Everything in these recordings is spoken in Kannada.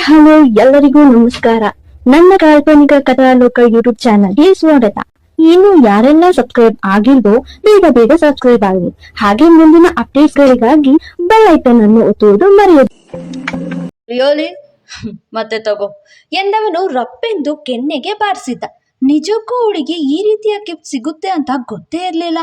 ಹಲೋ, ಎಲ್ಲರಿಗೂ ನಮಸ್ಕಾರ. ನನ್ನ ಕಾಲ್ಪನಿಕ ಕಥಾಲೋಕ ಯೂಟ್ಯೂಬ್ ಚಾನಲ್ಗೆ ಸ್ವಾಗತ. ಇನ್ನು ಯಾರೆಲ್ಲ ಸಬ್ಸ್ಕ್ರೈಬ್ ಆಗಿಲ್ವೋ, ಬೇಗ ಬೇಗ ಸಬ್ಸ್ಕ್ರೈಬ್ ಆಗಿ ಹಾಗೆ ಮುಂದಿನ ಅಪ್ಡೇಟ್ ಗಳಿಗಾಗಿ ಬೆಲ್ ಐಕನ್ ಅನ್ನು ಒತ್ತುವುದು ಮರೆಯದು. ರಿಯೋಲಿ ಮತ್ತೆ ತಗೋ. ಎಂದವನು ರಪ್ಪೆಂದು ಕೆನ್ನೆಗೆ ಬಾರಿಸಿದ್ದ. ನಿಜಕ್ಕೂ ಹುಡುಗಿ ಈ ರೀತಿಯ ಗಿಫ್ಟ್ ಸಿಗುತ್ತೆ ಅಂತ ಗೊತ್ತೇ ಇರಲಿಲ್ಲ.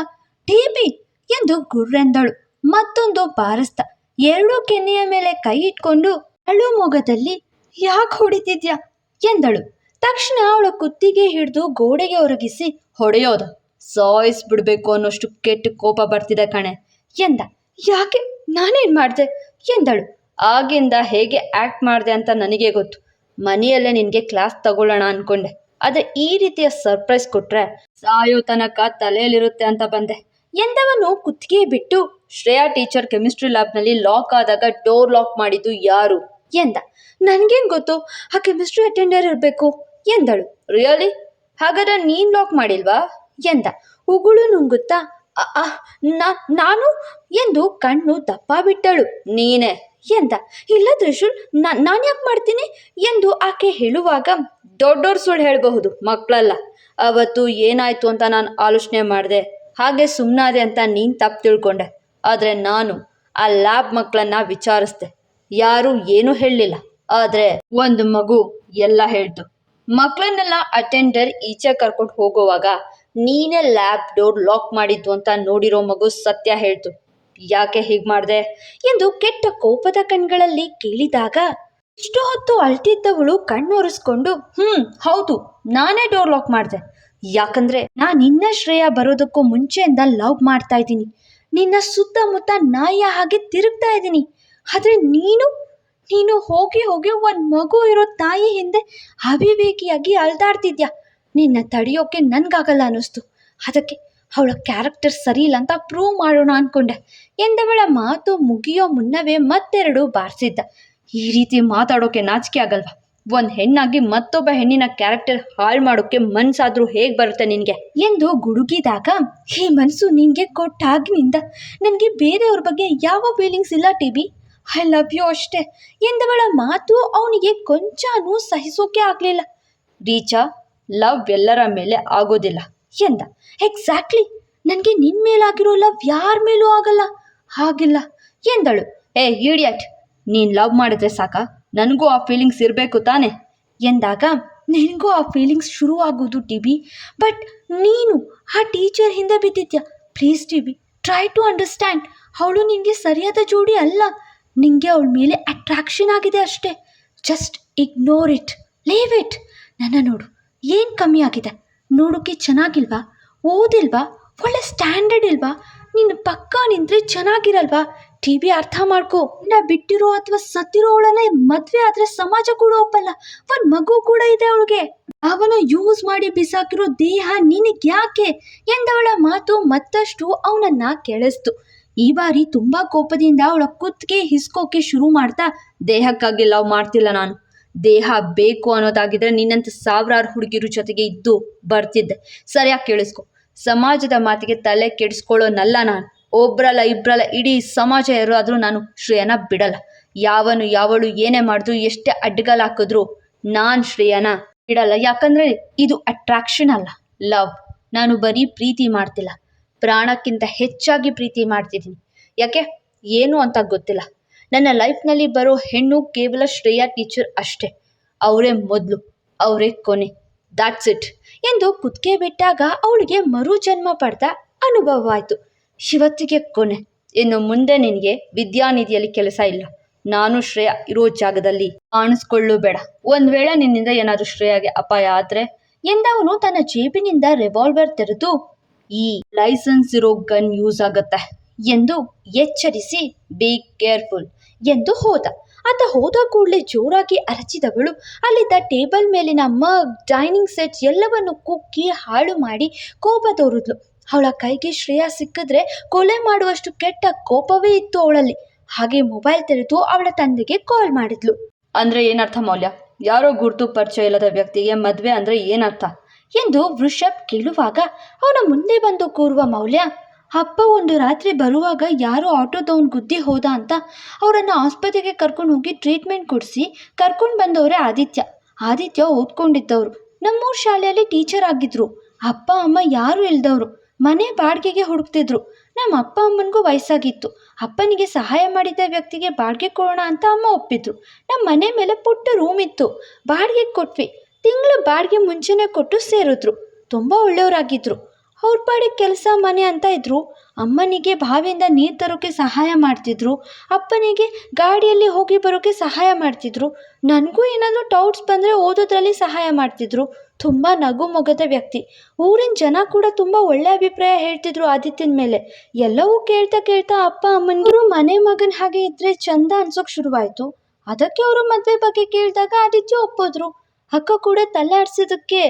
ಟಿಬಿ ಎಂದು ಗುರ್ರೆಂದಳು. ಮತ್ತೊಂದು ಬಾರಿಸ್ದ. ಎರಡೂ ಕೆನ್ನೆಯ ಮೇಲೆ ಕೈ ಇಟ್ಕೊಂಡು ಅಳು ಮೊಗದಲ್ಲಿ, ಯಾಕೆ ಹೊಡಿತಿದ್ಯಾ? ಎಂದಳು. ತಕ್ಷಣ ಅವಳ ಕುತ್ತಿಗೆ ಹಿಡಿದು ಗೋಡೆಗೆ ಒರಗಿಸಿ, ಹೊಡೆಯೋದ? ಸಾಯಿಸ್ಬಿಡ್ಬೇಕು ಅನ್ನೋಷ್ಟು ಕೆಟ್ಟ ಕೋಪ ಬರ್ತಿದೆ ಕಣೆ ಎಂದ. ಯಾಕೆ? ನಾನೇನ್ ಮಾಡ್ದೆ? ಎಂದಳು. ಆಗಿಂದ ಹೇಗೆ ಆ್ಯಕ್ಟ್ ಮಾಡ್ದೆ ಅಂತ ನನಗೆ ಗೊತ್ತು. ಮನೆಯಲ್ಲೇ ನಿನಗೆ ಕ್ಲಾಸ್ ತಗೊಳ್ಳೋಣ ಅನ್ಕೊಂಡೆ. ಆದ್ರೆ ಈ ರೀತಿಯ ಸರ್ಪ್ರೈಸ್ ಕೊಟ್ರೆ ಸಾಯೋ ತನಕ ತಲೆಯಲ್ಲಿರುತ್ತೆ ಅಂತ ಬಂದೆ ಎಂದವನು ಕುತ್ತಿಗೆ ಬಿಟ್ಟು, ಶ್ರೇಯಾ ಟೀಚರ್ ಕೆಮಿಸ್ಟ್ರಿ ಲ್ಯಾಬ್ನಲ್ಲಿ ಲಾಕ್ ಆದಾಗ ಡೋರ್ ಲಾಕ್ ಮಾಡಿದ್ದು ಯಾರು? ಎಂದ. ನನಗೇನು ಗೊತ್ತು? ಆ ಕೆಮಿಸ್ಟ್ರಿ ಅಟೆಂಡರ್ ಇರಬೇಕು? ಎಂದಳು. ರಿಯಲಿ ಹಾಗಾದ್ರೆ ನೀನು ಲಾಕ್ ಮಾಡಿಲ್ವಾ? ಎಂದ. ಉಗುಳು ನುಂಗುತ್ತಾ? "ಅ- ಅ, ನಾ- ನಾನು? ಎಂದು ಕಣ್ಣು ದಪ್ಪ ಬಿಟ್ಟಳು ನೀನೇ? ಎಂದ. ಇಲ್ಲ ತ್ರಿಶೂಲ್ ನಾನು ಯಾಕೆ ಮಾಡ್ತೀನಿ? ಎಂದು ಆಕೆ ಹೇಳುವಾಗ ದೊಡ್ಡೋರ್ ಸುಳ್ಳು ಹೇಳಬಹುದು ಮಕ್ಕಳಲ್ಲ ಅವತ್ತು ಏನಾಯ್ತು ಅಂತ ನಾನು ಆಲೋಚನೆ ಮಾಡಿದೆ. ಹಾಗೆ ಸುಮ್ಮನಾದೆ ಅಂತ ನೀನು ತಪ್ಪು ತಿಳ್ಕೊಂಡೆ. ಆದರೆ ನಾನು ಆ ಲ್ಯಾಬ್ ಮಕ್ಕಳನ್ನ ವಿಚಾರಿಸ್ದೆ. ಯಾರೂ ಏನೂ ಹೇಳಲಿಲ್ಲ. ಆದರೆ ಒಂದು ಮಗು ಎಲ್ಲ ಹೇಳ್ತು ಮಕ್ಕಳನ್ನೆಲ್ಲ ಅಟೆಂಡರ್ ಈಚೆ ಕರ್ಕೊಂಡು ಹೋಗುವಾಗ ನೀನೇ ಲ್ಯಾಬ್ ಡೋರ್ ಲಾಕ್ ಮಾಡಿದ್ದು ಅಂತ ನೋಡಿರೋ ಮಗು ಸತ್ಯ ಹೇಳ್ತು. ಯಾಕೆ ಹೀಗೆ ಮಾಡಿದೆ? ಎಂದು ಕೆಟ್ಟ ಕೋಪದ ಕಣ್ಗಳಲ್ಲಿ ಕೇಳಿದಾಗ ಇಷ್ಟು ಹೊತ್ತು ಅಳ್ತಿದ್ದವಳು ಕಣ್ಣೊರೆಸ್ಕೊಂಡು ಹ್ಮ್, ಹೌದು, ನಾನೇ ಡೋರ್ ಲಾಕ್ ಮಾಡಿದೆ. ಯಾಕಂದ್ರೆ ನಾನು ನಿನ್ನ ಶ್ರೇಯ ಬರೋದಕ್ಕೂ ಮುಂಚೆಯಿಂದ ಲವ್ ಮಾಡ್ತಾ ಇದ್ದೀನಿ. ನಿನ್ನ ಸುತ್ತಮುತ್ತ ನಾಯಿಯ ಹಾಗೆ ತಿರುಗ್ತಾ ಇದ್ದೀನಿ. ಆದ್ರೆ ನೀನು ನೀನು ಹೋಗಿ ಹೋಗಿ ಒಂದು ಮಗು ಇರೋ ತಾಯಿ ಹಿಂದೆ ಅವಿವೇಕಿಯಾಗಿ ಅಳ್ದಾಡ್ತಿದ್ಯ? ನಿನ್ನ ತಡೆಯೋಕೆ ನನ್ಗಾಗಲ್ಲ ಅನ್ನಿಸ್ತು. ಅದಕ್ಕೆ ಅವಳ ಕ್ಯಾರೆಕ್ಟರ್ ಸರಿ ಇಲ್ಲ ಅಂತ ಪ್ರೂವ್ ಮಾಡೋಣ ಅನ್ಕೊಂಡೆ. ಎಂದವಳ ಮಾತು ಮುಗಿಯೋ ಮುನ್ನವೇ ಮತ್ತೆರಡು ಬಾರಿಸಿದ್ದ. ಈ ರೀತಿ ಮಾತಾಡೋಕೆ ನಾಚಿಕೆ ಆಗಲ್ವಾ? ಒಂದು ಹೆಣ್ಣಾಗಿ ಮತ್ತೊಬ್ಬ ಹೆಣ್ಣಿನ ಕ್ಯಾರೆಕ್ಟರ್ ಹಾಳು ಮಾಡೋಕೆ ಮನ್ಸಾದ್ರೂ ಹೇಗೆ ಬರುತ್ತೆ ನಿನಗೆ? ಎಂದು ಗುಡುಗಿದಾಗ, ಈ ಮನಸ್ಸು ನಿನಗೆ ಕೊಟ್ಟಾಗಿನಿಂದ ನನಗೆ ಬೇರೆಯವ್ರ ಬಗ್ಗೆ ಯಾವ ಫೀಲಿಂಗ್ಸ್ ಇಲ್ಲ T B. I love you ಅಷ್ಟೇ. ಎಂದವಳ ಮಾತು ಅವನಿಗೆ ಕೊಂಚನೂ ಸಹಿಸೋಕೆ ಆಗಲಿಲ್ಲ. ರೀಚಾ, ಲವ್ ಎಲ್ಲರ ಮೇಲೆ ಆಗೋದಿಲ್ಲ ಎಂದ. ಎಕ್ಸಾಕ್ಟ್ಲಿ ನನಗೆ ನಿನ್ನ ಮೇಲಾಗಿರೋ ಲವ್ ಯಾರ ಮೇಲೂ ಆಗಲ್ಲ. ಹಾಗಿಲ್ಲ ಎಂದಳು. ಏ ಇಡಿಯಟ್ ನೀನು ಲವ್ ಮಾಡಿದ್ರೆ ಸಾಕ? ನನಗೂ ಆ ಫೀಲಿಂಗ್ಸ್ ಇರಬೇಕು ತಾನೆ ಎಂದಾಗ. ನಿನಗೂ ಆ ಫೀಲಿಂಗ್ಸ್ ಶುರು ಆಗೋದು ಟಿ ಬಿ ಬಟ್ ನೀನು, ಆ ಟೀಚರ್ ಹಿಂದೆ ಬಿದ್ದಿದ್ಯಾ? Please T B try to understand ಅವಳು ನಿನಗೆ ಸರಿಯಾದ ಜೋಡಿ ಅಲ್ಲ. ನಿನಗೆ ಅವಳ ಮೇಲೆ ಅಟ್ರಾಕ್ಷನ್ ಆಗಿದೆ ಅಷ್ಟೇ. Just ignore it leave it ನನ್ನ ನೋಡು, ಏನು ಕಮ್ಮಿ ಆಗಿದೆ? ನೋಡೋಕ್ಕೆ ಚೆನ್ನಾಗಿಲ್ವಾ? ಓದಿಲ್ವಾ? ಒಳ್ಳೆ ಸ್ಟ್ಯಾಂಡರ್ಡ್ ಇಲ್ವಾ? ನಿನ್ನ ಪಕ್ಕ ನಿಂತರೆ ಚೆನ್ನಾಗಿರಲ್ವಾ? ಟಿ ವಿ ಅರ್ಥ ಮಾಡ್ಕೋ. ನಾ ಬಿಟ್ಟಿರೋ ಅಥವಾ ಸತ್ತಿರೋ ಅವಳನ್ನ ಮದ್ವೆ ಆದ್ರೆ ಸಮಾಜ ಕೂಡ ಒಪ್ಪಲ್ಲ. ಒಂದ್ ಮಗು ಕೂಡ ಇದೆ ಅವಳಿಗೆ. ಅವನ ಯೂಸ್ ಮಾಡಿ ಬಿಸಾಕಿರೋ ದೇಹ ನಿನಗ್ ಯಾಕೆ ಎಂದವಳ ಮಾತು ಮತ್ತಷ್ಟು ಅವನನ್ನ ಕೆಳಿಸ್ತು ಈ ಬಾರಿ ತುಂಬಾ ಕೋಪದಿಂದ ಅವಳ ಕುತ್ತಿಗೆ ಹಿಸ್ಕೋಕೆ ಶುರು ಮಾಡ್ತಾ ದೇಹಕ್ಕಾಗಿ ಲವ್ ಮಾಡ್ತಿಲ್ಲ ನಾನು. ದೇಹ ಬೇಕು ಅನ್ನೋದಾಗಿದ್ರೆ ನಿನ್ನಂತ ಸಾವಿರಾರು ಹುಡುಗಿರು ಜೊತೆಗೆ ಇದ್ದು ಬರ್ತಿದ್ದೆ. ಸರಿಯಾಗಿ ಕೇಳಿಸ್ಕೊ. ಸಮಾಜದ ಮಾತಿಗೆ ತಲೆ ಕೆಡಿಸ್ಕೊಳ್ಳೋನಲ್ಲ ನಾನು. ಒಬ್ರಲ್ಲ ಇಬ್ರಲ್ಲ ಇಡೀ ಸಮಾಜ ಯಾರಾದರೂ ನಾನು ಶ್ರೇಯನ ಬಿಡಲ್ಲ. ಯಾವನು ಯಾವಳು ಏನೇ ಮಾಡಿದ್ರು ಎಷ್ಟೇ ಅಡ್ಡಗಾಲ ಹಾಕಿದ್ರು ನಾನು ಶ್ರೇಯನ ಬಿಡಲ್ಲ. ಯಾಕಂದ್ರೆ ಇದು ಅಟ್ರಾಕ್ಷನ್ ಅಲ್ಲ. ಲವ್. ನಾನು ಬರೀ ಪ್ರೀತಿ ಮಾಡ್ತಿಲ್ಲ. ಪ್ರಾಣಕ್ಕಿಂತ ಹೆಚ್ಚಾಗಿ ಪ್ರೀತಿ ಮಾಡ್ತಿದ್ದೀನಿ. ಯಾಕೆ? ಏನು ಅಂತ ಗೊತ್ತಿಲ್ಲ. ನನ್ನ ಲೈಫ್ನಲ್ಲಿ ಬರೋ ಹೆಣ್ಣು ಕೇವಲ ಶ್ರೇಯಾ ಟೀಚರ್ ಅಷ್ಟೇ. ಅವರೇ ಮೊದಲು, ಅವರೇ ಕೊನೆ. ದಾಟ್ಸ್ ಇಟ್ ಎಂದು ಕುತ್ತಿಗೆ ಬಿಟ್ಟಾಗ ಅವಳಿಗೆ ಮರು ಜನ್ಮ ಪಡೆದ ಅನುಭವವಾಯಿತು ಇವತ್ತಿಗೆ ಕೊನೆ. ಇನ್ನು ಮುಂದೆ ನಿನಗೆ ವಿದ್ಯಾನಿಧಿಯಲ್ಲಿ ಕೆಲಸ ಇಲ್ಲ. ನಾನು ಶ್ರೇಯಾ ಇರೋ ಜಾಗದಲ್ಲಿ ಕಾಣಿಸ್ಕೊಳ್ಳು ಬೇಡ. ಒಂದ್ ವೇಳೆ ನಿನ್ನಿಂದ ಏನಾದರೂ ಶ್ರೇಯಾಗೆ ಅಪಾಯ ಆದ್ರೆ ಎಂದವನು ತನ್ನ ಜೇಬಿನಿಂದ ರಿವಾಲ್ವರ್ ತೆರೆದು ಈ ಲೈಸೆನ್ಸ್ ಇರೋ ಗನ್ ಯೂಸ್ ಆಗುತ್ತೆ ಎಂದು ಎಚ್ಚರಿಸಿ ಬಿ ಕೇರ್ಫುಲ್ ಎಂದು ಹೋದ. ಆತ ಹೋದ ಕೂಡಲೇ ಜೋರಾಗಿ ಅರಚಿದವಳು ಅಲ್ಲಿದ್ದ ಟೇಬಲ್ ಮೇಲಿನ ಮಗ್, ಡೈನಿಂಗ್ ಸೆಟ್ ಎಲ್ಲವನ್ನು ಕುಕ್ಕಿ ಹಾಳು ಮಾಡಿ ಕೋಪ ತೋರಿದ್ಲು. ಅವಳ ಕೈಗೆ ಶ್ರೇಯ ಸಿಕ್ಕಿದ್ರೆ ಕೊಲೆ ಮಾಡುವಷ್ಟು ಕೆಟ್ಟ ಕೋಪವೇ ಇತ್ತು ಅವಳಲ್ಲಿ. ಹಾಗೆ ಮೊಬೈಲ್ ತೆರೆದು ಅವಳ ತಂದೆಗೆ ಕಾಲ್ ಮಾಡಿದ್ಲು. ಅಂದ್ರೆ ಏನರ್ಥ ಮೌಲ್ಯ? ಯಾರೋ ಗುರುತು ಪರಿಚಯ ಇಲ್ಲದ ವ್ಯಕ್ತಿಗೆ ಮದ್ವೆ ಅಂದ್ರೆ ಏನರ್ಥ? ಎಂದು ವೃಷಭ್ ಕೇಳುವಾಗ, ಅವನ ಮುಂದೆ ಬಂದು ಕೂರುವ ಮೌಲ್ಯ? ಅಪ್ಪ ಒಂದು ರಾತ್ರಿ ಬರುವಾಗ ಯಾರೋ ಆಟೋದವನು ಗುದ್ದಿ ಹೋದ ಅಂತ ಅವರನ್ನು ಆಸ್ಪತ್ರೆಗೆ ಕರ್ಕೊಂಡು ಹೋಗಿ ಟ್ರೀಟ್ಮೆಂಟ್ ಕೊಡಿಸಿ ಕರ್ಕೊಂಡು ಬಂದವರೇ ಆದಿತ್ಯ. ಆದಿತ್ಯ ಓದ್ಕೊಂಡಿದ್ದವರು. ನಮ್ಮೂರ ಶಾಲೆಯಲ್ಲಿ ಟೀಚರ್ ಆಗಿದ್ರು. ಅಪ್ಪ, ಅಮ್ಮ ಯಾರೂ ಇಲ್ದವರು. ಮನೆ ಬಾಡಿಗೆಗೆ ಹುಡುಕ್ತಿದ್ರು. ನಮ್ಮ ಅಪ್ಪ, ಅಮ್ಮನಿಗೂ ವಯಸ್ಸಾಗಿತ್ತು. ಅಪ್ಪನಿಗೆ ಸಹಾಯ ಮಾಡಿದ ವ್ಯಕ್ತಿಗೆ ಬಾಡಿಗೆ ಕೊಡೋಣ ಅಂತ ಅಮ್ಮ ಒಪ್ಪಿದ್ರು. ನಮ್ಮ ಮನೆ ಮೇಲೆ ಪುಟ್ಟ ರೂಮ್ ಇತ್ತು. ಬಾಡಿಗೆ ಕೊಟ್ವಿ. ತಿಂಗಳು ಬಾಡಿಗೆ ಮುಂಚೆನೇ ಕೊಟ್ಟು ಸೇರಿದ್ರು. ತುಂಬ ಒಳ್ಳೆಯವರಾಗಿದ್ದರು ಅವ್ರ ಪಾಡಿಗೆ ಕೆಲಸ, ಮನೆ ಅಂತ ಇದ್ದರು ಅಮ್ಮನಿಗೆ ಬಾವಿಯಿಂದ ನೀರು ತರೋಕ್ಕೆ ಸಹಾಯ ಮಾಡ್ತಿದ್ರು. ಅಪ್ಪನಿಗೆ ಗಾಡಿಯಲ್ಲಿ ಹೋಗಿ ಬರೋಕ್ಕೆ ಸಹಾಯ ಮಾಡ್ತಿದ್ರು. ನನಗೂ ಏನಾದರೂ ಡೌಟ್ಸ್ ಬಂದರೆ ಓದೋದ್ರಲ್ಲಿ ಸಹಾಯ ಮಾಡ್ತಿದ್ರು. ತುಂಬ ನಗು ಮೊಗದ ವ್ಯಕ್ತಿ. ಊರಿನ ಜನ ಕೂಡ ತುಂಬ ಒಳ್ಳೆ ಅಭಿಪ್ರಾಯ ಹೇಳ್ತಿದ್ರು ಆದಿತ್ಯನ ಮೇಲೆ. ಎಲ್ಲವೂ ಕೇಳ್ತಾ ಕೇಳ್ತಾ ಅಪ್ಪ ಅಮ್ಮನಿಗೂ ಮನೆ ಮಗನ ಹಾಗೆ ಇದ್ದರೆ ಚಂದ ಅನ್ಸೋಕೆ ಶುರುವಾಯಿತು. ಅದಕ್ಕೆ ಅವರು ಮದುವೆ ಬಗ್ಗೆ ಕೇಳಿದಾಗ ಆದಿತ್ಯ ಒಪ್ಪಿದ್ರು ಅಕ್ಕ ಕೂಡ ತಲೆ ಆಡ್ಸಿದಕ್ಕೆ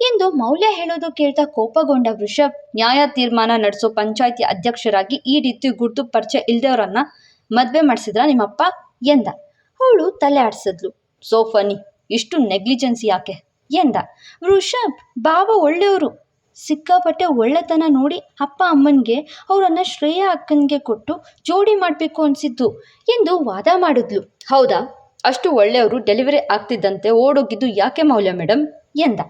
ಎಂದು ಮೌಲ್ಯ ಹೇಳೋದು ಕೇಳ್ತಾ ಕೋಪಗೊಂಡ ವೃಷಭ್, ನ್ಯಾಯ ತೀರ್ಮಾನ ನಡೆಸೋ ಪಂಚಾಯಿತಿ ಅಧ್ಯಕ್ಷರಾಗಿ ಈ ರೀತಿ ಗುರ್ತು ಪರಿಚಯ ಇಲ್ದವರನ್ನ ಮದುವೆ ಮಾಡಿಸಿದ್ರ ನಿಮ್ಮಪ್ಪ ಎಂದ. ಅವಳು ತಲೆ ಆಡಿಸಿದ್ಲು ಸೋ ಫನಿ, ಇಷ್ಟು ನೆಗ್ಲಿಜೆನ್ಸಿ ಯಾಕೆ ಎಂದ. ವೃಷಭ್ ಬಾಬ ಒಳ್ಳೆಯವರು. ಸಿಕ್ಕಾಪಟ್ಟೆ ಒಳ್ಳೆತನ ನೋಡಿ ಅಪ್ಪ ಅಮ್ಮನಿಗೆ ಅವರನ್ನ ಶ್ರೇಯ ಅಕ್ಕನಿಗೆ ಕೊಟ್ಟು ಜೋಡಿ ಮಾಡಬೇಕು ಅನಿಸಿದ್ದು ಎಂದು ವಾದ ಮಾಡಿದ್ಲು. ಹೌದಾ? ಅಷ್ಟು ಒಳ್ಳೆಯವರು ಡೆಲಿವರಿ ಆಗ್ತಿದ್ದಂತೆ ಓಡೋಗಿದ್ದು ಯಾಕೆ ಮೌಲ್ಯ ಮೇಡಮ್ ಎಂದ.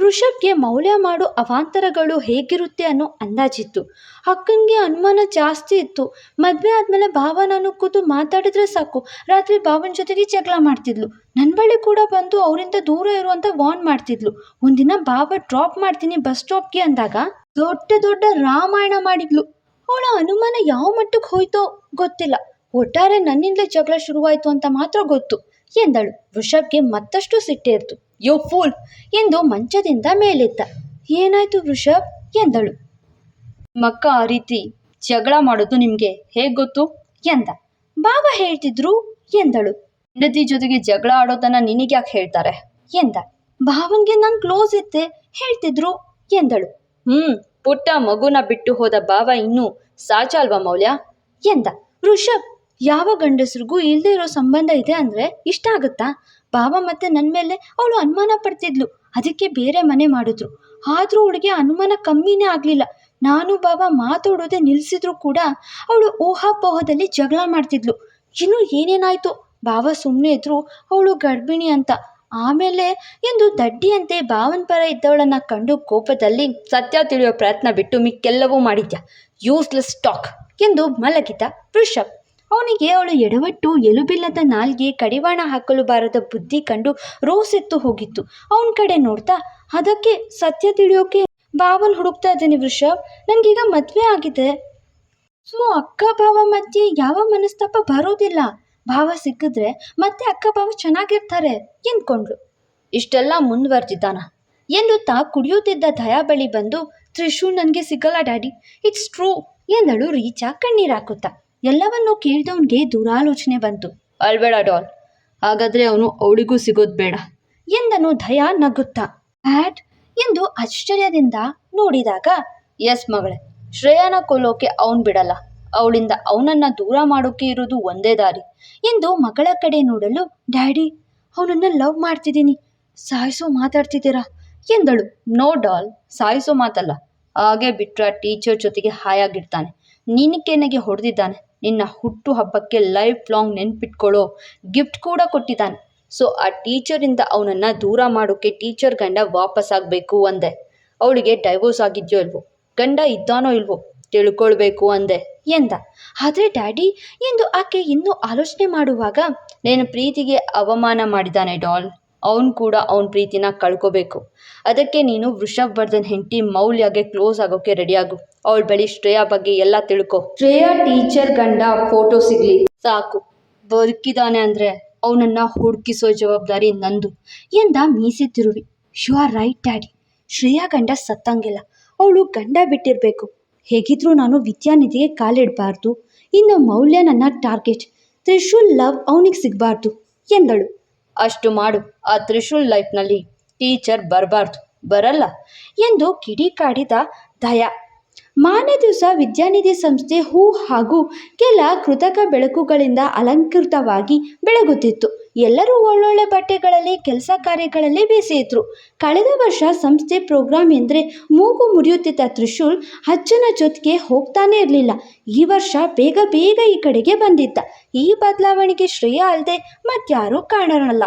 ಋಷಭ್ಗೆ ಮೌಲ್ಯ ಮಾಡೋ ಅವಾಂತರಗಳು ಹೇಗಿರುತ್ತೆ ಅನ್ನೋ ಅಂದಾಜಿತ್ತು. ಅಕ್ಕನಿಗೆ ಅನುಮಾನ ಜಾಸ್ತಿ ಇತ್ತು. ಮದುವೆ ಆದಮೇಲೆ ಭಾವ ನಾನು ಕೂತು ಮಾತಾಡಿದ್ರೆ ಸಾಕು. ರಾತ್ರಿ ಭಾವನ ಜೊತೆಗೆ ಜಗಳ ಮಾಡ್ತಿದ್ಲು. ನನ್ನ ಬಳಿ ಕೂಡ ಬಂದು ಅವರಿಂದ ದೂರ ಇರುವಂತ ವಾರ್ನ್ ಮಾಡ್ತಿದ್ಲು. ಒಂದಿನ ಭಾವ ಡ್ರಾಪ್ ಮಾಡ್ತೀನಿ ಬಸ್ ಸ್ಟಾಪ್ಗೆ ಅಂದಾಗ ದೊಡ್ಡ ದೊಡ್ಡ ರಾಮಾಯಣ ಮಾಡಿದ್ಲು. ಅವಳ ಅನುಮಾನ ಯಾವ ಮಟ್ಟಕ್ಕೆ ಹೋಯ್ತೋ ಗೊತ್ತಿಲ್ಲ. ಒಟ್ಟಾರೆ ನನ್ನಿಂದಲೇ ಜಗಳ ಶುರುವಾಯಿತು ಅಂತ ಮಾತ್ರ ಗೊತ್ತು, ಎಂದಳು. ವೃಷಭ್ಗೆ ಮತ್ತಷ್ಟು ಸಿಟ್ಟೇರ್ತು. ಯೋ ಫೂಲ್! ಎಂದು ಮಂಚದಿಂದ ಮೇಲೆತ್ತ. ಏನಾಯ್ತು ವೃಷಭ್? ಎಂದಳು. ಮಕ್ಕ, ಆ ರೀತಿ ಜಗಳ ಮಾಡೋದು ನಿಮಗೆ ಹೇಗೆ ಗೊತ್ತು? ಎಂದ. ಬಾವ ಹೇಳ್ತಿದ್ರು? ಎಂದಳು. ಹೆಂಡತಿ ಜೊತೆಗೆ ಜಗಳ ಆಡೋದನ್ನ ನಿನಗೆ ಯಾಕೆ ಹೇಳ್ತಾರೆ? ಎಂದ. ಭಾವನ್ಗೆ ನನ್ ಕ್ಲೋಸ್ ಇದ್ದೆ, ಹೇಳ್ತಿದ್ರು? ಎಂದಳು. ಹ್ಮ್, ಪುಟ್ಟ ಮಗುನ ಬಿಟ್ಟು ಹೋದ ಬಾವ ಇನ್ನೂ ಸಾಚ ಅಲ್ವಾ ಮೌಲ್ಯ? ಎಂದ. ವೃಷಭ್ ಯಾವ ಗಂಡಸ್ರಿಗೂ ಇಲ್ಲದೆ ಇರೋ ಸಂಬಂಧ ಇದೆ ಅಂದರೆ ಇಷ್ಟ ಆಗುತ್ತಾ? ಬಾಬ ಮತ್ತೆ ನನ್ನ ಮೇಲೆ ಅವಳು ಅನುಮಾನ ಪಡ್ತಿದ್ಲು. ಅದಕ್ಕೆ ಬೇರೆ ಮನೆ ಮಾಡಿದ್ರು. ಆದರೂ ಅವಳಿಗೆ ಅನುಮಾನ ಕಮ್ಮಿನೇ ಆಗಲಿಲ್ಲ. ನಾನು ಬಾಬ ಮಾತಾಡೋದೇ ನಿಲ್ಲಿಸಿದ್ರು ಕೂಡ ಅವಳು ಊಹಾಪೋಹದಲ್ಲಿ ಜಗಳ ಮಾಡ್ತಿದ್ಲು. ಇನ್ನು ಏನೇನಾಯ್ತು? ಬಾವ ಸುಮ್ಮನೆ ಇದ್ರು, ಅವಳು ಗರ್ಭಿಣಿ ಅಂತ. ಆಮೇಲೆ ಎಂದು ದಡ್ಡಿಯಂತೆ ಬಾವನ್ ಪರ ಇದ್ದವಳನ್ನು ಕಂಡು ಕೋಪದಲ್ಲಿ ಸತ್ಯ ತಿಳಿಯೋ ಪ್ರಯತ್ನ ಬಿಟ್ಟು ಮಿಕ್ಕೆಲ್ಲವೂ ಮಾಡಿದ್ಯಾ? ಯೂಸ್ಲೆಸ್ ಟಾಕ್ ಎಂದು ಮಲಗಿದ ವೃಷಭ್ ಅವನಿಗೆ ಅವಳು ಎಡವಟ್ಟು ಎಲುಬಿಲ್ಲದ ನಾಲ್ಗೆ ಕಡಿವಾಣ ಹಾಕಲು ಬಾರದ ಬುದ್ಧಿ ಕಂಡು ರೋಸೆತ್ತು ಹೋಗಿತ್ತು. ಅವನ ಕಡೆ ನೋಡ್ತಾ, ಅದಕ್ಕೆ ಸತ್ಯ ತಿಳಿಯೋಕೆ ಭಾವನ್ ಹುಡುಕ್ತಾ ಇದ್ದೀನಿ ವೃಷಭ್. ನನಗೀಗ ಮದುವೆ ಆಗಿದೆ. ಸೊ, ಅಕ್ಕ ಭಾವ ಮಧ್ಯೆ ಯಾವ ಮನಸ್ತಾಪ ಬರೋದಿಲ್ಲ. ಭಾವ ಸಿಕ್ಕಿದ್ರೆ ಮತ್ತೆ ಅಕ್ಕ ಭಾವ ಚೆನ್ನಾಗಿರ್ತಾರೆ, ಎಂದ್ಕೊಂಡ್ಳು. ಇಷ್ಟೆಲ್ಲ ಮುಂದುವರೆದಿದ್ದಾನ? ಎನ್ನುತ್ತಾ ಕುಡಿಯುತ್ತಿದ್ದ ದಯಾ ಬಳಿ ಬಂದು ತ್ರಿಶೂ ನನಗೆ ಸಿಗಲ್ಲ, ಡ್ಯಾಡಿ. ಇಟ್ಸ್ ಟ್ರೂ, ಎಂದಳು ರೀಚಾ ಕಣ್ಣೀರು ಹಾಕುತ್ತಾ ಎಲ್ಲವನ್ನೂ ಕೇಳಿದವನಿಗೆ ದುರಾಲೋಚನೆ ಬಂತು. ಅಲ್ಬೇಡ ಡಾಲ್ ಹಾಗಾದ್ರೆ ಅವನು ಅವಳಿಗೂ ಸಿಗೋದು ಬೇಡ ಎಂದನು ದಯಾ ನಗುತ್ತಾ. ಆ್ಯಡ್ ಎಂದು ಆಶ್ಚರ್ಯದಿಂದ ನೋಡಿದಾಗ, ಎಸ್ ಮಗಳೇ, ಶ್ರೇಯಾನ ಕೊಲ್ಲೋಕೆ ಅವನ್ ಬಿಡಲ್ಲ. ಅವಳಿಂದ ಅವನನ್ನ ದೂರ ಮಾಡೋಕೆ ಇರೋದು ಒಂದೇ ದಾರಿ ಎಂದು ಮಗಳ ಕಡೆ ನೋಡಲು, ಡ್ಯಾಡಿ, ಅವನನ್ನ ಲವ್ ಮಾಡ್ತಿದ್ದೀನಿ, ಸಾಯಿಸೋ ಮಾತಾಡ್ತಿದ್ದೀರಾ? ಎಂದಳು. ನೋ ಡಾಲ್ ಸಾಯಿಸೋ ಮಾತಲ್ಲ. ಹಾಗೆ ಬಿಟ್ರ ಟೀಚರ್ ಜೊತೆಗೆ ಹಾಯಾಗಿರ್ತಾನೆ. ನಿನಕೆನಗೆ ಹೊಡೆದಿದ್ದಾನೆ. ನಿನ್ನ ಹುಟ್ಟು ಹಬ್ಬಕ್ಕೆ ಲೈಫ್ ಲಾಂಗ್ ನೆನ್ಪಿಟ್ಕೊಳ್ಳೋ ಗಿಫ್ಟ್ ಕೂಡ ಕೊಟ್ಟಿದ್ದಾನೆ. ಸೊ ಆ ಟೀಚರಿಂದ ಅವನನ್ನು ದೂರ ಮಾಡೋಕ್ಕೆ ಟೀಚರ್ ಗಂಡ ವಾಪಸ್ ಆಗಬೇಕು ಅಂದೆ. ಅವಳಿಗೆ ಡೈವೋರ್ಸ್ ಆಗಿದೆಯೋ ಇಲ್ವೋ? ಗಂಡ ಇದ್ದಾನೋ ಇಲ್ವೋ? ತಿಳ್ಕೊಳ್ಬೇಕು ಅಂದೆ ಎಂದ. ಆದರೆ ಡ್ಯಾಡಿ, ಎಂದು ಆಕೆ ಇನ್ನೂ ಆಲೋಚನೆ ಮಾಡುವಾಗ, ನೀನು ಪ್ರೀತಿಗೆ ಅವಮಾನ ಮಾಡಿದ್ದಾನೆ ಡಾಲ್. ಅವನು ಕೂಡ ಅವನ ಪ್ರೀತಿನ ಕಳ್ಕೋಬೇಕು. ಅದಕ್ಕೆ ನೀನು ವೃಷಭವರ್ಧನ್ ಹೆಂಡತಿ ಮೌಲ್ಯಗೆ ಕ್ಲೋಸ್ ಆಗೋಕೆ ರೆಡಿಯಾಗು ಅವಳ ಬಳಿ ಶ್ರೇಯಾ ಬಗ್ಗೆ ಎಲ್ಲ ತಿಳ್ಕೊ. ಶ್ರೇಯಾ ಟೀಚರ್ ಗಂಡ ಫೋಟೋ ಸಿಗ್ಲಿ. ಸಾಕು. ಬದುಕಿದಾನೆ ಅಂದ್ರೆ ಅವನನ್ನ ಹುಡುಕಿಸೋ ಜವಾಬ್ದಾರಿ ನಂದು. ಎಂದ ಮೀಸೆ ತಿರುವಿ. You are right daddy Shreya ಗಂಡ ಸತ್ತಂಗಿಲ್ಲ. ಅವಳು ಗಂಡ ಬಿಟ್ಟಿರಬೇಕು. ಹೇಗಿದ್ರೂ ನಾನು ವಿದ್ಯಾನಿಧಿಗೆ ಕಾಲಿಡಬಾರ್ದು ಇನ್ನು ಮೌಲ್ಯ ನನ್ನ ಟಾರ್ಗೆಟ್ ತ್ರಿಶೂಲ್ ಲವ್ ಅವನಿಗೆ ಸಿಗಬಾರ್ದು ಎಂದಳು. ಅಷ್ಟು ಮಾಡು, ಆ ತ್ರಿಶೂಲ್ ಲೈಫ್ನಲ್ಲಿ ಟೀಚರ್ ಬರಬಾರ್ದು, ಬರಲ್ಲ ಎಂದು ಕಿಡಿಕಾಡಿದ ದಯಾ. ಮಾನೆ ದಿವಸ ವಿದ್ಯಾನಿಧಿ ಸಂಸ್ಥೆ ಹೂ ಹಾಗೂ ಕೆಲ ಕೃತಕ ಬೆಳಕುಗಳಿಂದ ಅಲಂಕೃತವಾಗಿ ಬೆಳಗುತ್ತಿತ್ತು. ಎಲ್ಲರೂ ಒಳ್ಳೊಳ್ಳೆ ಬಟ್ಟೆಗಳಲ್ಲಿ, ಕೆಲಸ ಕಾರ್ಯಗಳಲ್ಲಿ ಬೀಸಿದ್ರು ಕಳೆದ ವರ್ಷ ಸಂಸ್ಥೆ ಪ್ರೋಗ್ರಾಮ್ ಎಂದರೆ ಮೂಗು ಮುರಿಯುತ್ತಿದ್ದ ತ್ರಿಶೂಲ್ ಅಜ್ಜನ ಜೊತೆಗೆ ಹೋಗ್ತಾನೆ ಇರಲಿಲ್ಲ. ಈ ವರ್ಷ ಬೇಗ ಬೇಗ ಈ ಕಡೆಗೆ ಬಂದಿದ್ದ. ಈ ಬದಲಾವಣೆಗೆ ಶ್ರೇಯ ಅಲ್ಲದೆ ಮತ್ಯಾರೂ ಕಾರಣರಲ್ಲ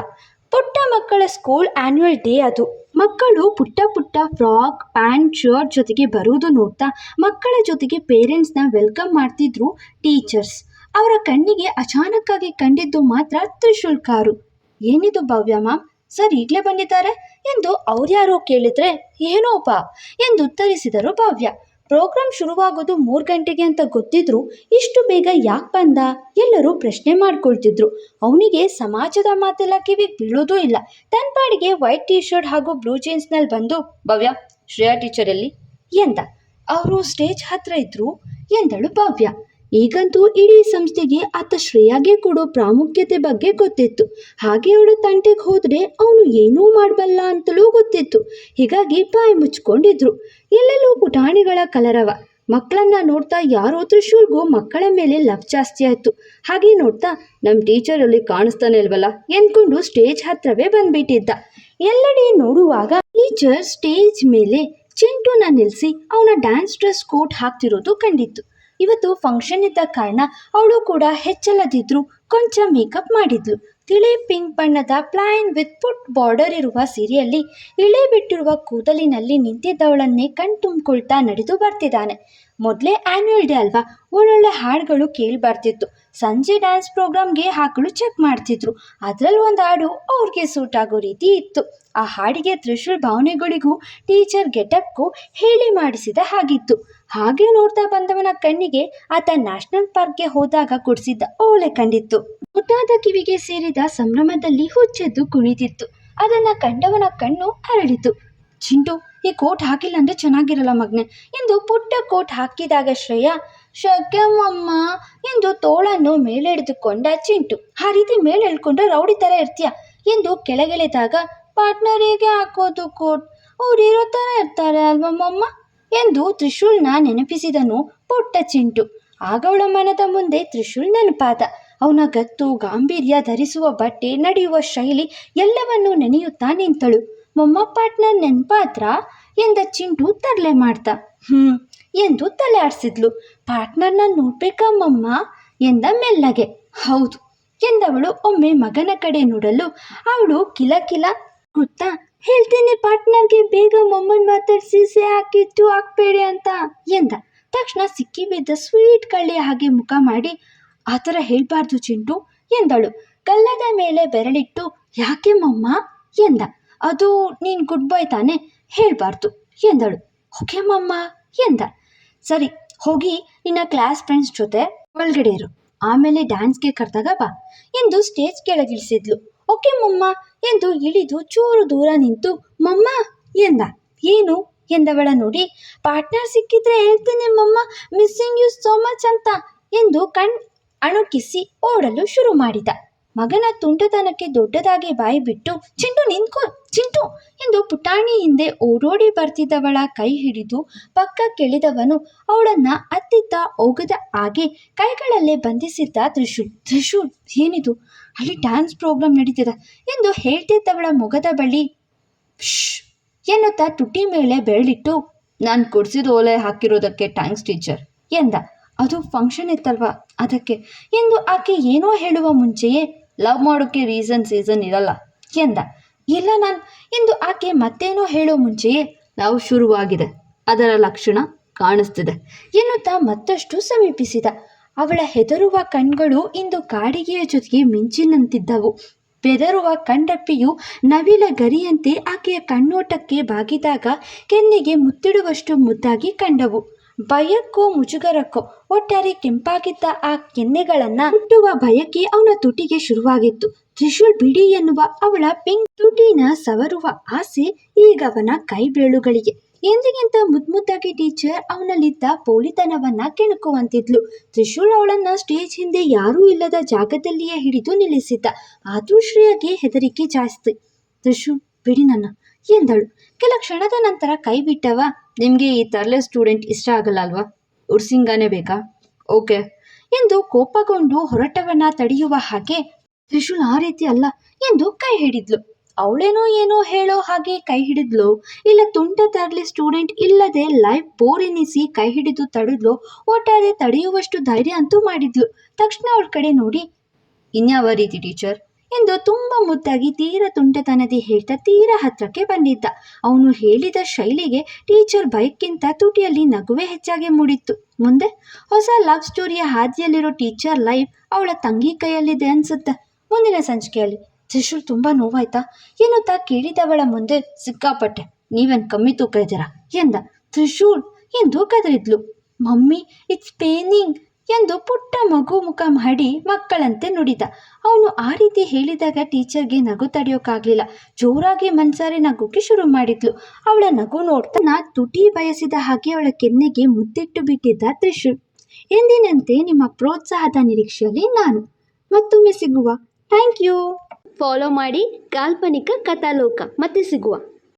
ಪುಟ್ಟ ಮಕ್ಕಳ ಸ್ಕೂಲ್ ಆನ್ಯುವಲ್ ಡೇ ಅದು. ಮಕ್ಕಳು ಪುಟ್ಟ ಪುಟ್ಟ ಫ್ರಾಕ್, ಪ್ಯಾಂಟ್, ಶರ್ಟ್ ಜೊತೆಗೆ ಬರುವುದು ನೋಡ್ತಾ ಮಕ್ಕಳ ಜೊತೆಗೆ ಪೇರೆಂಟ್ಸ್ನ ವೆಲ್ಕಮ್ ಮಾಡ್ತಿದ್ರು ಟೀಚರ್ಸ್ ಅವರ ಕಣ್ಣಿಗೆ ಅಚಾನಕ್ಕಾಗಿ ಕಂಡಿದ್ದು ಮಾತ್ರ ತ್ರಿಶೂಲ್ ಕಾರು ಏನಿದು ಭವ್ಯ ಮಾಮ್ ಸರ್ ಈಗಲೇ ಬಂದಿದ್ದಾರೆ ಎಂದು ಅವ್ರ್ಯಾರೋ ಕೇಳಿದ್ರೆ ಏನೋಪ ಎಂದು ಉತ್ತರಿಸಿದರು ಭವ್ಯ. ಪ್ರೋಗ್ರಾಮ್ ಶುರುವಾಗೋದು ಮೂರು ಗಂಟೆಗೆ ಅಂತ ಗೊತ್ತಿದ್ರು ಇಷ್ಟು ಬೇಗ ಯಾಕೆ ಬಂದ? ಎಲ್ಲರೂ ಪ್ರಶ್ನೆ ಮಾಡ್ಕೊಳ್ತಿದ್ರು. ಅವನಿಗೆ ಸಮಾಜದ ಮಾತೆಲ್ಲ ಕಿವಿ ಬೀಳೋದೂ ಇಲ್ಲ. ತನ್ನ ಪಾಡಿಗೆ ವೈಟ್ ಟೀ ಶರ್ಟ್ ಹಾಗೂ ಬ್ಲೂ ಜೀನ್ಸ್ನಲ್ಲಿ ಬಂದು, ಭವ್ಯ, ಶ್ರೇಯಾ ಟೀಚರ್ ಎಲ್ಲಿ ಎಂದ. ಅವರು ಸ್ಟೇಜ್ ಹತ್ರ ಇದ್ರು ಎಂದಳು ಭವ್ಯ. ಈಗಂತೂ ಇಡೀ ಸಂಸ್ಥೆಗೆ ಆತ ಶ್ರೇಯಾಗೆ ಕೊಡೋ ಪ್ರಾಮುಖ್ಯತೆ ಬಗ್ಗೆ ಗೊತ್ತಿತ್ತು. ಹಾಗೆ ಅವಳ ತಂಟೆಗೆ ಹೋದ್ರೆ ಅವನು ಏನೂ ಮಾಡಬಲ್ಲ ಅಂತಲೂ ಗೊತ್ತಿತ್ತು. ಹೀಗಾಗಿ ಬಾಯಿ ಮುಚ್ಕೊಂಡಿದ್ರು ಎಲ್ಲೆಲ್ಲೂ ಪುಟಾಣಿಗಳ ಕಲರವ. ಮಕ್ಕಳನ್ನ ನೋಡ್ತಾ ಯಾರೋ ತ್ರಿಶೂಲ್ಗೂ ಮಕ್ಕಳ ಮೇಲೆ ಲವ್ ಜಾಸ್ತಿ ಆಯ್ತು. ಹಾಗೆ ನೋಡ್ತಾ ನಮ್ಮ ಟೀಚರ್ ಅಲ್ಲಿ ಕಾಣಿಸ್ತಾನೆ ಇಲ್ವಲ್ಲ? ಎಂದ್ಕೊಂಡು ಸ್ಟೇಜ್ ಹತ್ರವೇ ಬಂದ್ಬಿಟ್ಟಿದ್ದ. ಎಲ್ಲೆಡೆ ನೋಡುವಾಗ ಟೀಚರ್ ಸ್ಟೇಜ್ ಮೇಲೆ ಚಿಂಟುನ ನಿಲ್ಲಿಸಿ ಅವನ ಡ್ಯಾನ್ಸ್ ಡ್ರೆಸ್ ಕೋಟ್ ಹಾಕ್ತಿರೋದು ಕಂಡಿತ್ತು. ಇವತ್ತು ಫಂಕ್ಷನ್ ಇದ್ದ ಕಾರಣ ಅವಳು ಕೂಡ ಹೆಚ್ಚಲ್ಲದಿದ್ರು ಕೊಂಚ ಮೇಕಪ್ ಮಾಡಿದ್ಲು. ತಿಳಿ ಪಿಂಕ್ ಬಣ್ಣದ ಪ್ಲೈನ್ ವಿತ್ ಪುಟ್ ಬಾರ್ಡರ್ ಇರುವ ಸೀರೆಯಲ್ಲಿ ಇಳೆ ಬಿಟ್ಟಿರುವ ಕೂದಲಿನಲ್ಲಿ ನಿಂತಿದ್ದವಳನ್ನೇ ಕಣ್ ತುಂಬಿಕೊಳ್ತಾ ನಡೆದು ಬರ್ತಿದ್ದಾನೆ. ಮೊದಲೇ ಆ್ಯನ್ಯುವಲ್ ಡೇ ಅಲ್ವಾ? ಒಳ್ಳೊಳ್ಳೆ ಹಾಡುಗಳು ಕೇಳಿ ಬರ್ತಿತ್ತು. ಸಂಜೆ ಡ್ಯಾನ್ಸ್ ಪ್ರೋಗ್ರಾಮ್ಗೆ ಹಾಕಲು ಚೆಕ್ ಮಾಡ್ತಿದ್ರು. ಅದರಲ್ಲಿ ಒಂದು ಹಾಡು ಅವ್ರಿಗೆ ಸೂಟ್ ಆಗೋ ರೀತಿ ಇತ್ತು. ಆ ಹಾಡಿಗೆ ತ್ರಿಶೂಲ್ ಭಾವನೆಗಳಿಗೂ ಟೀಚರ್ ಗೆಟಪ್ಗೂ ಹೇಳಿ ಮಾಡಿಸಿದ ಹಾಗಿತ್ತು. ಹಾಗೆ ನೋಡ್ತಾ ಬಂದವನ ಕಣ್ಣಿಗೆ ಆತ ನ್ಯಾಷನಲ್ ಪಾರ್ಕ್ಗೆ ಹೋದಾಗ ಕೊಡಿಸಿದ್ದ ಓಲೆ ಕಂಡಿತ್ತು. ಮುದ್ದಾದ ಕಿವಿಗೆ ಸೇರಿದ ಸಂಭ್ರಮದಲ್ಲಿ ಹುಚ್ಚೆದ್ದು ಕುಣಿತಿತ್ತು ಅದನ್ನ ಕಂಡವನ ಕಣ್ಣು ಅರಳಿತು ಚಿಂಟು, ಈ ಕೋಟ್ ಹಾಕಿಲ್ಲ ಅಂದ್ರೆ ಚೆನ್ನಾಗಿರಲ್ಲ ಮಗ್ನೆ. ಎಂದು ಪುಟ್ಟ ಕೋಟ್ ಹಾಕಿದಾಗ ಶ್ರೇಯ ಶಕ್ಯಮ್ಮ ಎಂದು ತೋಳನ್ನು ಮೇಲೆಳೆದುಕೊಂಡ ಚಿಂಟು, ಆ ರೀತಿ ಮೇಲೆ ಎಳ್ಕೊಂಡ್ರೆ ರೌಡಿ ಥರ ಇರ್ತೀಯ ಎಂದು ಕೆಳಗೆಳೆದಾಗ ಪಾರ್ಟ್ನರ್ ಹೇಗೆ ಹಾಕೋದು ಕೋಟ್ ಅವ್ರಿರೋ ಥರ ಇರ್ತಾರೆ ಅಲ್ವಮ್ಮಮ್ಮ ಎಂದು ತ್ರಿಶೂಲ್ನ ನೆನಪಿಸಿದನು ಪುಟ್ಟ ಚಿಂಟು. ಆಗ ಅವಳ ಮನದ ಮುಂದೆ ತ್ರಿಶೂಲ್ ನೆನಪಾದ. ಅವನ ಗತ್ತು, ಗಾಂಭೀರ್ಯ ಧರಿಸುವ ಬಟ್ಟೆ, ನಡೆಯುವ ಶೈಲಿ ಎಲ್ಲವನ್ನೂ ನೆನೆಯುತ್ತಾ ನಿಂತಳು ಮೊಮ್ಮಪ್ಪಾಟ್ನ ನೆನಪಾದ್ರ? ಎಂದ ಚಿಂಟು ತರಲೆ ಮಾಡ್ತಾ ಹ್ಮ್, ಎಂದು ತಲೆ ಆಡಿಸಿದ್ಲು. ಪಾರ್ಟ್ನರ್ನ ನೋಡ್ಬೇಕಮ್ಮಮ್ಮ, ಎಂದ ಮೆಲ್ಲಗೆ. ಹೌದು, ಎಂದವಳು ಒಮ್ಮೆ ಮಗನ ಕಡೆ ನೋಡಲು. ಅವಳು ಕಿಲ ಕಿಲ, ಗೊತ್ತಾ, ಹೇಳ್ತೀನಿ ಪಾರ್ಟ್ನರ್ಗೆ ಬೇಗ ಮೊಮ್ಮನ್ ಮಾತಾಡಿಸಿ ಸೆ ಹಾಕಿತ್ತು ಹಾಕ್ಬೇಡಿ ಅಂತ, ಎಂದ. ತಕ್ಷಣ ಸಿಕ್ಕಿ ಬಿದ್ದ ಸ್ವೀಟ್ ಕಳ್ಳಿ ಹಾಗೆ ಮುಖ ಮಾಡಿ ಆ ಥರ ಹೇಳಬಾರ್ದು ಚಿಂಟು ಎಂದಳು. ಕಲ್ಲದ ಮೇಲೆ ಬೆರಳಿಟ್ಟು, ಯಾಕೆ ಮಮ್ಮ ಎಂದ. ಅದು ನೀನು ಗುಡ್ ಬಾಯ್ ತಾನೆ, ಹೇಳಬಾರ್ದು, ಎಂದಳು. ಓಕೆ ಮಮ್ಮ ಎಂದ. ಸರಿ, ಹೋಗಿ ನಿನ್ನ ಕ್ಲಾಸ್ ಫ್ರೆಂಡ್ಸ್ ಜೊತೆ ಒಳಗಡೆ ಇರು. ಆಮೇಲೆ ಡ್ಯಾನ್ಸ್ಗೆ ಕರೆದಾಗ ಬಾ, ಎಂದು ಸ್ಟೇಜ್ ಕೆಳಗಿಳಿಸಿದ್ಲು ಓಕೆ ಮಮ್ಮ ಎಂದು ಇಳಿದು ಚೂರು ದೂರ ನಿಂತು ಮಮ್ಮ ಎಂದ. ಏನು? ಎಂದವಳ ನೋಡಿ, ಪಾರ್ಟ್ನರ್ ಸಿಕ್ಕಿದ್ರೆ ಹೇಳ್ತೇನೆ ಮಮ್ಮ ಮಿಸ್ಸಿಂಗ್ ಯು ಸೋ ಮಚ್ ಅಂತ, ಎಂದು ಕಣ್ ಅಣುಕಿಸಿ ಓಡಲು ಶುರು ಮಾಡಿದ. ಮಗನ ತುಂಟತನಕ್ಕೆ ದೊಡ್ಡದಾಗಿ ಬಾಯಿ ಬಿಟ್ಟು, ಚಿಂಟು ನಿಂತ್ಕೋ, ಚಿಂಟು ಎಂದು ಪುಟಾಣಿ ಹಿಂದೆ ಓಡೋಡಿ ಬರ್ತಿದ್ದವಳ ಕೈ ಹಿಡಿದು ಪಕ್ಕ ಕೆಳಿದವನು ಅವಳನ್ನ ಅತ್ತಿತ್ತ ಹೋಗದ ಹಾಗೆ ಕೈಗಳಲ್ಲೇ ಬಂಧಿಸಿದ್ದ ತ್ರಿಶು ತ್ರಿಶು, ಏನಿದು? ಅಲ್ಲಿ ಡ್ಯಾನ್ಸ್ ಪ್ರೋಗ್ರಾಮ್ ನಡೀತದ ಎಂದು ಹೇಳ್ತಿದ್ದವಳ ಮೊಗದ ಬಳಿ ಶ್ ಎನ್ನುತ್ತಾ ತುಟಿ ಮೇಲೆ ಬೆರಳಿಟ್ಟು, ನಾನು ಕೊಡಿಸಿದ ಓಲೆ ಹಾಕಿರೋದಕ್ಕೆ ಟ್ಯಾಂಕ್ಸ್ ಟೀಚರ್ ಎಂದ. ಅದು ಫಂಕ್ಷನ್ ಇತ್ತಲ್ವಾ? ಅದಕ್ಕೆ, ಎಂದು ಆಕೆ ಏನೋ ಹೇಳುವ ಮುಂಚೆಯೇ ಲವ್ ಮಾಡೋಕ್ಕೆ ರೀಸನ್ ಸೀಸನ್ ಇರಲ್ಲ ಎಂದ. ಇಲ್ಲ ನಾನು, ಎಂದು ಆಕೆ ಮತ್ತೇನೋ ಹೇಳೋ ಮುಂಚೆಯೇ ಲವ್ ಶುರುವಾಗಿದೆ. ಅದರ ಲಕ್ಷಣ ಕಾಣಿಸ್ತಿದೆ ಎನ್ನುತ್ತಾ ಮತ್ತಷ್ಟು ಸಮೀಪಿಸಿದ. ಅವಳ ಹೆದರುವ ಕಣ್ಗಳು ಇಂದು ಕಾಡಿಗೆಯ ಜೊತೆಗೆ ಮಿಂಚಿನಂತಿದ್ದವು. ಬೆದರುವ ಕಂಡಪ್ಪಿಯು ನವಿಲ ಗರಿಯಂತೆ ಆಕೆಯ ಕಣ್ಣೋಟಕ್ಕೆ ಬಾಗಿದಾಗ ಕೆನ್ನೆಗೆ ಮುತ್ತಿಡುವಷ್ಟು ಮುದ್ದಾಗಿ ಕಂಡವು. ಭಯಕ್ಕೋ ಮುಜುಗರಕ್ಕೂ ಒಟ್ಟಾರೆ ಕೆಂಪಾಗಿದ್ದ ಆ ಕೆನ್ನೆಗಳನ್ನ ಮುಟ್ಟುವ ಭಯಕ್ಕೆ ಅವನ ತುಟಿಗೆ ಶುರುವಾಗಿತ್ತು. ತ್ರಿಶೂಲ್ ಬಿಡಿ ಎನ್ನುವ ಅವಳ ಪಿಂಕ್ ತುಟಿನ ಸವರುವ ಆಸೆ ಈಗ ಅವನ ಕೈ ಬೇಳುಗಳಿಗೆ ಎಂದಿಗಿಂತ ಮುದ್ಮುದ್ದಾಗಿ ಟೀಚರ್ ಅವನಲ್ಲಿದ್ದ ಪೋಲಿತನವನ್ನ ಕೆಣಕುವಂತಿದ್ಲು. ತ್ರಿಶೂಲ್ ಅವಳನ್ನ ಸ್ಟೇಜ್ ಹಿಂದೆ ಯಾರೂ ಇಲ್ಲದ ಜಾಗದಲ್ಲಿಯೇ ಹಿಡಿದು ನಿಲ್ಲಿಸಿದ್ದ. ಆದ್ರೂ ಶ್ರೇಯಗೆ ಹೆದರಿಕೆ ಜಾಸ್ತಿ. ತ್ರಿಶೂಲ್, ಬಿಡಿ ನನ್ನ, ಎಂದಳು. ಕೆಲ ಕ್ಷಣದ ನಂತರ ಕೈ ಬಿಟ್ಟವ ನಿಮಗೆ ಈ ತರಲೆ ಸ್ಟೂಡೆಂಟ್ ಇಷ್ಟ ಆಗಲ್ಲ ಅಲ್ವಾ? ಉರ್ಸಿಂಗಾನೇ ಬೇಕಾ? ಓಕೆ ಎಂದು ಕೋಪಗೊಂಡು ಹೊರಟವನ್ನ ತಡೆಯುವ ಹಾಗೆ ತ್ರಿಶೂಲ್ ಆ ರೀತಿ ಅಲ್ಲ ಎಂದು ಕೈ ಹಿಡಿದ್ಲು. ಅವಳೇನೋ ಏನೋ ಹೇಳೋ ಹಾಗೆ ಕೈ ಹಿಡಿದ್ಲು. ಇಲ್ಲ ತುಂಟ ತರಲೆ ಸ್ಟೂಡೆಂಟ್ ಇಲ್ಲದೆ ಲೈಫ್ ಬೋರ್ ಎನಿಸಿ ಕೈ ಹಿಡಿದು ತಡೆದ್ಲು. ಒಟ್ಟಾರೆ ತಡೆಯುವಷ್ಟು ಧೈರ್ಯ ಅಂತೂ ಮಾಡಿದ್ಲು. ತಕ್ಷಣ ಅವಳ ಕಡೆ ನೋಡಿ, ಇನ್ಯಾವ ರೀತಿ ಟೀಚರ್ ಎಂದು ತುಂಬ ಮುದ್ದಾಗಿ ತೀರ ತುಂಟತನದಿ ಹೇಳ್ತಾ ತೀರ ಹತ್ರಕ್ಕೆ ಬಂದಿದ್ದ. ಅವನು ಹೇಳಿದ ಶೈಲಿಗೆ ಟೀಚರ್ ಬೈಕ್ಗಿಂತ ತುಟಿಯಲ್ಲಿ ನಗುವೆ ಹೆಚ್ಚಾಗಿ ಮೂಡಿತ್ತು. ಮುಂದೆ, ಹೊಸ ಲವ್ ಸ್ಟೋರಿಯ ಹಾದಿಯಲ್ಲಿರೋ ಟೀಚರ್ ಲೈಫ್ ಅವಳ ತಂಗಿ ಕೈಯಲ್ಲಿದೆ ಅನ್ಸುತ್ತೆ. ಮುಂದಿನ ಸಂಚಿಕೆಯಲ್ಲಿ, ತ್ರಿಶೂಲ್ ತುಂಬ ನೋವಾಯ್ತಾ? ಎನ್ನುತ್ತಾ ಕೇಳಿದವಳ ಮುಂದೆ ಸಿಕ್ಕಾಪಟ್ಟೆ. ನೀವೇನು ಕಮ್ಮಿ ತೂಕ ಇದ್ದೀರಾ? ಎಂದ ತ್ರಿಶೂಲ್ ಎಂದು ಕದರಿದ್ಲು. ಮಮ್ಮಿ ಇಟ್ಸ್ ಪೇನಿಂಗ್ ಎಂದು ಪುಟ್ಟ ಮಗು ಮುಖ ಮಾಡಿ ಮಕ್ಕಳಂತೆ ನುಡಿದ. ಅವನು ಆ ರೀತಿ ಹೇಳಿದಾಗ ಟೀಚರ್ಗೆ ನಗು ತಡೆಯೋಕ್ಕಾಗಲಿಲ್ಲ ಜೋರಾಗಿ ಮನ್ಸಾರೆ ನಗುಕ್ಕೆ ಶುರು ಮಾಡಿದ್ಲು. ಅವಳ ನಗು ನೋಡ್ತಾ ತುಟಿ ಬಯಸಿದ ಹಾಗೆ ಅವಳ ಕೆನ್ನೆಗೆ ಮುದ್ದಿಟ್ಟು ಬಿಟ್ಟಿದ್ದ ತ್ರಿಶೂಲ್. ಎಂದಿನಂತೆ ನಿಮ್ಮ ಪ್ರೋತ್ಸಾಹದ ನಿರೀಕ್ಷೆಯಲ್ಲಿ ನಾನು. ಮತ್ತೊಮ್ಮೆ ಸಿಗುವ. Thank you. ಫಾಲೋ ಮಾಡಿ ಕಾಲ್ಪನಿಕ ಕಥಾಲೋಕ. ಮತ್ತೆ ಸಿಗುವ.